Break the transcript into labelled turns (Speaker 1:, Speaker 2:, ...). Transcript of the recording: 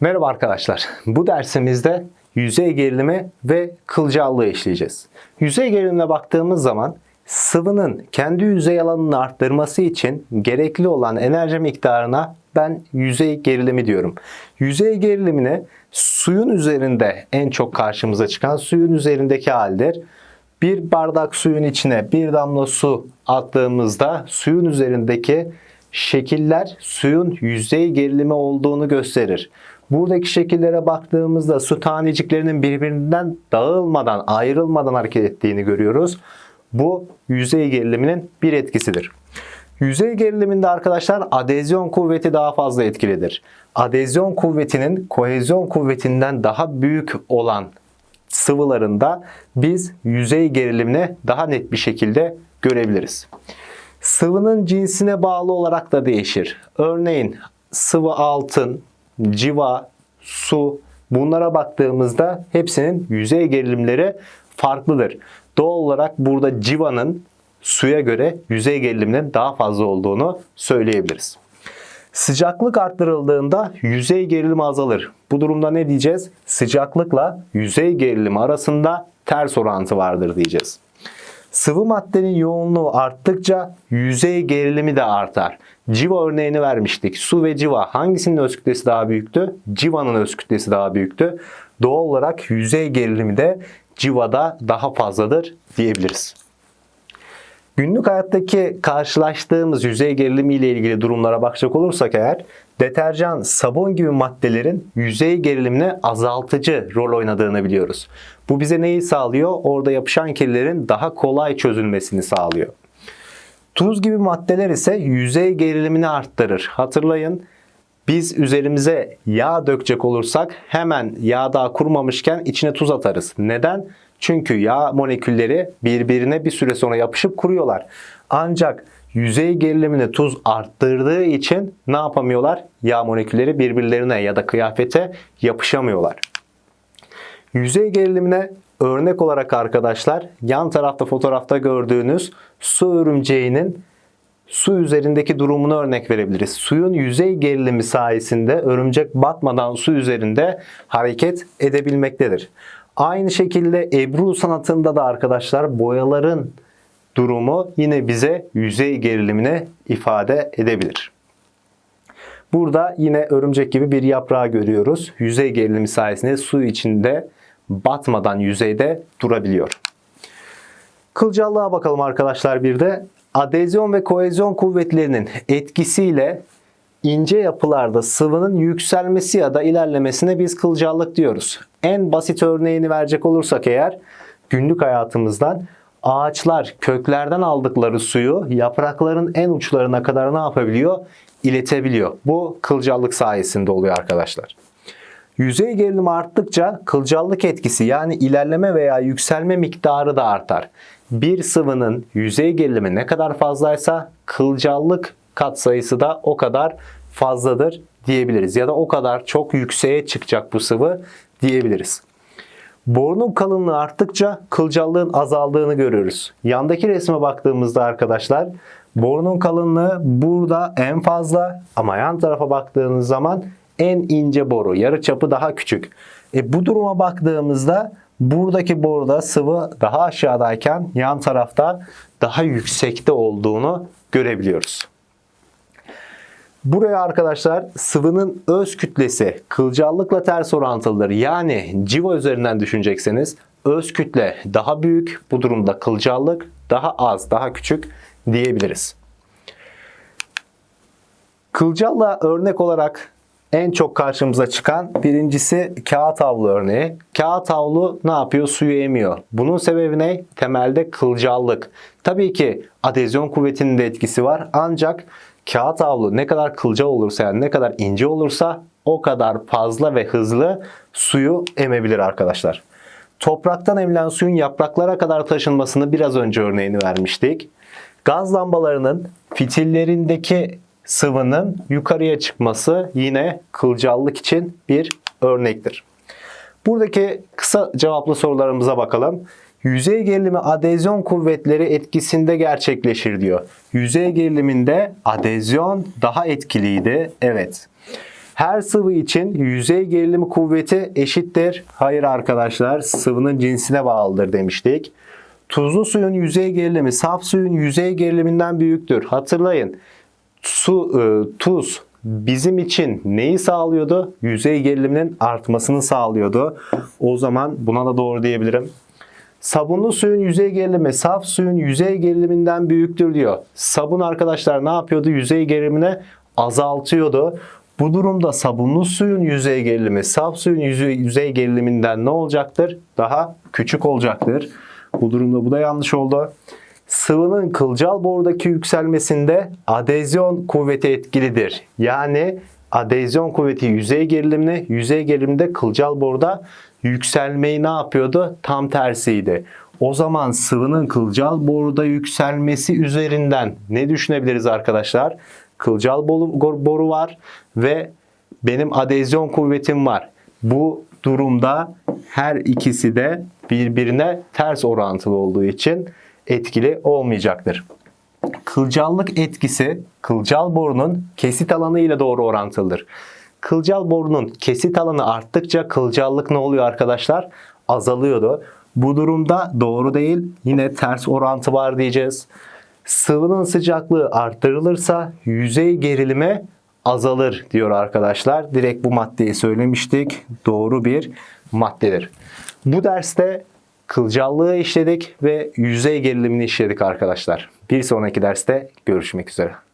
Speaker 1: Merhaba arkadaşlar. Bu dersimizde yüzey gerilimi ve kılcallığı işleyeceğiz. Yüzey gerilimine baktığımız zaman sıvının kendi yüzey alanını arttırması için gerekli olan enerji miktarına ben yüzey gerilimi diyorum. Yüzey gerilimine suyun üzerinde en çok karşımıza çıkan suyun üzerindeki haldir. Bir bardak suyun içine bir damla su attığımızda suyun üzerindeki şekiller suyun yüzey gerilimi olduğunu gösterir. Buradaki şekillere baktığımızda su taneciklerinin birbirinden dağılmadan, ayrılmadan hareket ettiğini görüyoruz. Bu yüzey geriliminin bir etkisidir. Yüzey geriliminde arkadaşlar adezyon kuvveti daha fazla etkilidir. Adezyon kuvvetinin kohezyon kuvvetinden daha büyük olan sıvılarında biz yüzey gerilimini daha net bir şekilde görebiliriz. Sıvının cinsine bağlı olarak da değişir. Örneğin sıvı altın, civa, su bunlara baktığımızda hepsinin yüzey gerilimleri farklıdır. Doğal olarak burada civanın suya göre yüzey geriliminin daha fazla olduğunu söyleyebiliriz. Sıcaklık arttırıldığında yüzey gerilimi azalır. Bu durumda ne diyeceğiz? Sıcaklıkla yüzey gerilimi arasında ters orantı vardır diyeceğiz. Sıvı maddenin yoğunluğu arttıkça yüzey gerilimi de artar. Civa örneğini vermiştik. Su ve civa hangisinin öz kütlesi daha büyüktü? Civanın öz kütlesi daha büyüktü. Doğal olarak yüzey gerilimi de civada daha fazladır diyebiliriz. Günlük hayattaki karşılaştığımız yüzey gerilimi ile ilgili durumlara bakacak olursak eğer deterjan, sabun gibi maddelerin yüzey gerilimine azaltıcı rol oynadığını biliyoruz. Bu bize neyi sağlıyor? Orada yapışan kirlerin daha kolay çözülmesini sağlıyor. Tuz gibi maddeler ise yüzey gerilimini arttırır. Hatırlayın biz üzerimize yağ dökecek olursak hemen yağ daha kurumamışken içine tuz atarız. Neden? Çünkü yağ molekülleri birbirine bir süre sonra yapışıp kuruyorlar. Ancak yüzey gerilimini tuz arttırdığı için ne yapamıyorlar? Yağ molekülleri birbirlerine ya da kıyafete yapışamıyorlar. Yüzey gerilimine örnek olarak arkadaşlar yan tarafta fotoğrafta gördüğünüz su örümceğinin su üzerindeki durumunu örnek verebiliriz. Suyun yüzey gerilimi sayesinde örümcek batmadan su üzerinde hareket edebilmektedir. Aynı şekilde Ebru sanatında da arkadaşlar boyaların durumu yine bize yüzey gerilimini ifade edebilir. Burada yine örümcek gibi bir yaprağı görüyoruz. Yüzey gerilimi sayesinde su içinde batmadan yüzeyde durabiliyor. Kılcallığa bakalım arkadaşlar bir de. Adezyon ve kohezyon kuvvetlerinin etkisiyle ince yapılarda sıvının yükselmesi ya da ilerlemesine biz kılcallık diyoruz. En basit örneğini verecek olursak eğer günlük hayatımızdan ağaçlar köklerden aldıkları suyu yaprakların en uçlarına kadar ne yapabiliyor? İletebiliyor. Bu kılcallık sayesinde oluyor arkadaşlar. Yüzey gerilimi arttıkça kılcallık etkisi yani ilerleme veya yükselme miktarı da artar. Bir sıvının yüzey gerilimi ne kadar fazlaysa kılcallık katsayısı da o kadar fazladır diyebiliriz. Ya da o kadar çok yükseğe çıkacak bu sıvı diyebiliriz. Borunun kalınlığı arttıkça kılcallığın azaldığını görüyoruz. Yandaki resme baktığımızda arkadaşlar borunun kalınlığı burada en fazla ama yan tarafa baktığınız zaman en ince boru. Yarı çapı daha küçük. E, bu duruma baktığımızda buradaki boruda sıvı daha aşağıdayken yan tarafta daha yüksekte olduğunu görebiliyoruz. Buraya arkadaşlar sıvının öz kütlesi kılcallıkla ters orantılıdır. Yani civa üzerinden düşünecekseniz öz kütle daha büyük. Bu durumda kılcallık daha az, daha küçük diyebiliriz. Kılcalla örnek olarak en çok karşımıza çıkan birincisi kağıt havlu örneği. Kağıt havlu ne yapıyor? Suyu emiyor. Bunun sebebi ne? Temelde kılcallık. Tabii ki adezyon kuvvetinin de etkisi var. Ancak kağıt havlu ne kadar kılcal olursa yani ne kadar ince olursa o kadar fazla ve hızlı suyu emebilir arkadaşlar. Topraktan emilen suyun yapraklara kadar taşınmasını biraz önce örneğini vermiştik. Gaz lambalarının fitillerindeki sıvının yukarıya çıkması yine kılcallık için bir örnektir. Buradaki kısa cevaplı sorularımıza bakalım. Yüzey gerilimi adezyon kuvvetleri etkisinde gerçekleşir diyor. Yüzey geriliminde adezyon daha etkiliydi. Evet. Her sıvı için yüzey gerilimi kuvveti eşittir. Hayır arkadaşlar sıvının cinsine bağlıdır demiştik. Tuzlu suyun yüzey gerilimi saf suyun yüzey geriliminden büyüktür. Hatırlayın su, e, tuz bizim için neyi sağlıyordu? Yüzey geriliminin artmasını sağlıyordu. O zaman buna da doğru diyebilirim. Sabunlu suyun yüzey gerilimi saf suyun yüzey geriliminden büyüktür diyor. Sabun arkadaşlar ne yapıyordu? Yüzey gerilimini azaltıyordu. Bu durumda sabunlu suyun yüzey gerilimi saf suyun yüzey, yüzey geriliminden ne olacaktır? Daha küçük olacaktır. Bu durumda bu da yanlış oldu. Sıvının kılcal borudaki yükselmesinde adezyon kuvveti etkilidir. Yani adezyon kuvveti yüzey gerilimini, yüzey gerilimde kılcal boruda yükselmeyi ne yapıyordu? Tam tersiydi. O zaman sıvının kılcal boruda yükselmesi üzerinden ne düşünebiliriz arkadaşlar? Kılcal boru var ve benim adezyon kuvvetim var. Bu durumda her ikisi de birbirine ters orantılı olduğu için etkili olmayacaktır. Kılcallık etkisi kılcal borunun kesit alanı ile doğru orantılıdır. Kılcal borunun kesit alanı arttıkça kılcallık ne oluyor arkadaşlar? Azalıyordu. Bu durumda doğru değil. Yine ters orantı var diyeceğiz. Sıvının sıcaklığı arttırılırsa yüzey gerilimi azalır diyor arkadaşlar. Direkt bu maddeyi söylemiştik. Doğru bir maddedir. Bu derste kılcallığı işledik ve yüzey gerilimini işledik arkadaşlar. Bir sonraki derste görüşmek üzere.